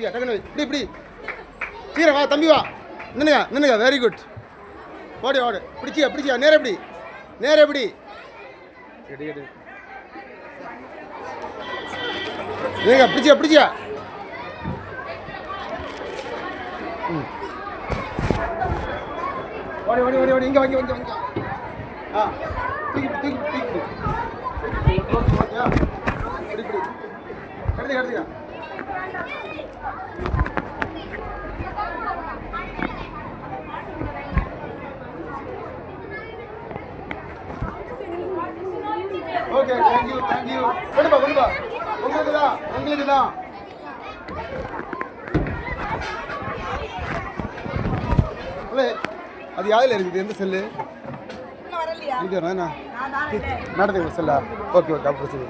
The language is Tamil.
வச்சுக்க டக்குனு. இப்படி இப்படி. சீக்கிரம் வா தம்பி வா. நின்னுங்க நின்னுங்க. வெரி குட் ஓடி ஓடு. பிடிச்சியா பிடிச்சியா? நேர எப்படி நேர எப்படி எடு எடு. ஏங்க பிடிச்சியா பிடிச்சியா. ஓடி ஓடி ஓடி ஓடி. இங்கே வாங்கி வாங்கி வாங்கி. ஆ. தூக்கி தூக்கி தூக்கி எடுத்துக்க எடுத்துக்க ஓகே தேங்க்யூ தேங்க்யூ கொண்டு பா கொண்டு பா உங்களுக்கு தான் உங்களுக்கு தான். அது யாதில் இருக்குது? எந்த செல்லு? இது நடத்துக்கு ஓகே ஓகே சரி